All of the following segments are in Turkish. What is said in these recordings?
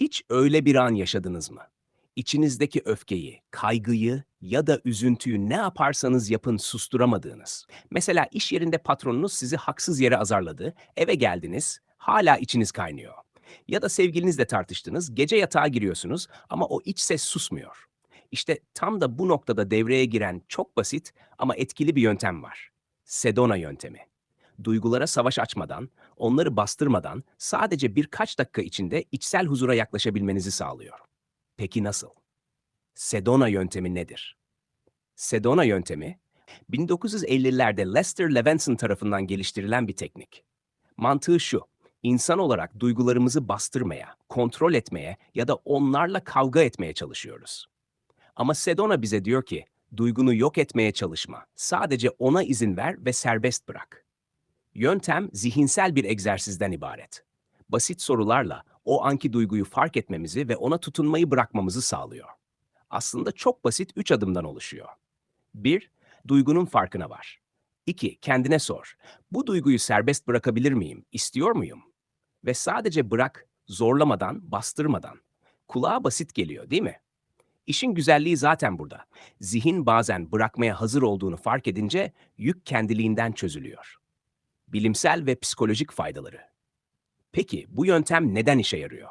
Hiç öyle bir an yaşadınız mı? İçinizdeki öfkeyi, kaygıyı ya da üzüntüyü ne yaparsanız yapın susturamadığınız. Mesela iş yerinde patronunuz sizi haksız yere azarladı, eve geldiniz, hala içiniz kaynıyor. Ya da sevgilinizle tartıştınız, gece yatağa giriyorsunuz ama o iç ses susmuyor. İşte tam da bu noktada devreye giren çok basit ama etkili bir yöntem var. Sedona yöntemi. Duygulara savaş açmadan, onları bastırmadan sadece birkaç dakika içinde içsel huzura yaklaşabilmenizi sağlıyor. Peki nasıl? Sedona yöntemi nedir? Sedona yöntemi, 1950'lerde Lester Levinson tarafından geliştirilen bir teknik. Mantığı şu, insan olarak duygularımızı bastırmaya, kontrol etmeye ya da onlarla kavga etmeye çalışıyoruz. Ama Sedona bize diyor ki, duygunu yok etmeye çalışma, sadece ona izin ver ve serbest bırak. Yöntem zihinsel bir egzersizden ibaret. Basit sorularla o anki duyguyu fark etmemizi ve ona tutunmayı bırakmamızı sağlıyor. Aslında çok basit üç adımdan oluşuyor. 1. Duygunun farkına var. 2. Kendine sor. Bu duyguyu serbest bırakabilir miyim? İstiyor muyum? Ve sadece bırak, zorlamadan, bastırmadan. Kulağa basit geliyor, değil mi? İşin güzelliği zaten burada. Zihin bazen bırakmaya hazır olduğunu fark edince yük kendiliğinden çözülüyor. Bilimsel ve psikolojik faydaları. Peki bu yöntem neden işe yarıyor?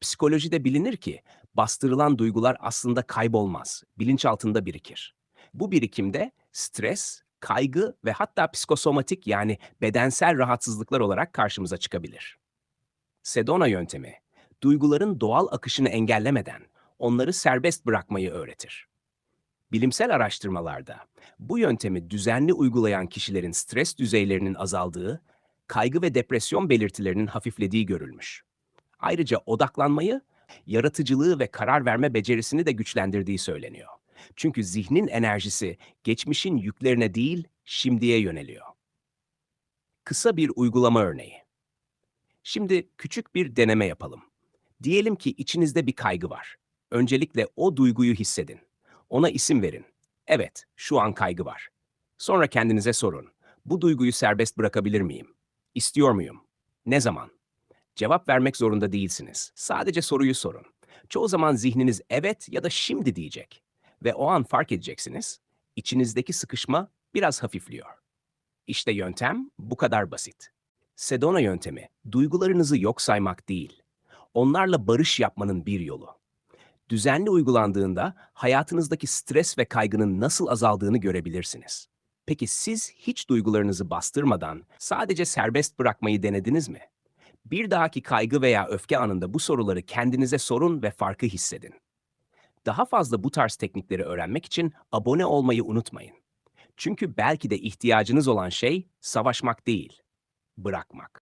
Psikolojide bilinir ki bastırılan duygular aslında kaybolmaz, bilinçaltında birikir. Bu birikimde stres, kaygı ve hatta psikosomatik yani bedensel rahatsızlıklar olarak karşımıza çıkabilir. Sedona yöntemi, duyguların doğal akışını engellemeden onları serbest bırakmayı öğretir. Bilimsel araştırmalarda bu yöntemi düzenli uygulayan kişilerin stres düzeylerinin azaldığı, kaygı ve depresyon belirtilerinin hafiflediği görülmüş. Ayrıca odaklanmayı, yaratıcılığı ve karar verme becerisini de güçlendirdiği söyleniyor. Çünkü zihnin enerjisi geçmişin yüklerine değil, şimdiye yöneliyor. Kısa bir uygulama örneği. Şimdi küçük bir deneme yapalım. Diyelim ki içinizde bir kaygı var. Öncelikle o duyguyu hissedin. Ona isim verin. Evet, şu an kaygı var. Sonra kendinize sorun. Bu duyguyu serbest bırakabilir miyim? İstiyor muyum? Ne zaman? Cevap vermek zorunda değilsiniz. Sadece soruyu sorun. Çoğu zaman zihniniz evet ya da şimdi diyecek. Ve o an fark edeceksiniz, içinizdeki sıkışma biraz hafifliyor. İşte yöntem bu kadar basit. Sedona yöntemi, duygularınızı yok saymak değil, onlarla barış yapmanın bir yolu. Düzenli uygulandığında hayatınızdaki stres ve kaygının nasıl azaldığını görebilirsiniz. Peki siz hiç duygularınızı bastırmadan sadece serbest bırakmayı denediniz mi? Bir dahaki kaygı veya öfke anında bu soruları kendinize sorun ve farkı hissedin. Daha fazla bu tarz teknikleri öğrenmek için abone olmayı unutmayın. Çünkü belki de ihtiyacınız olan şey savaşmak değil, bırakmak.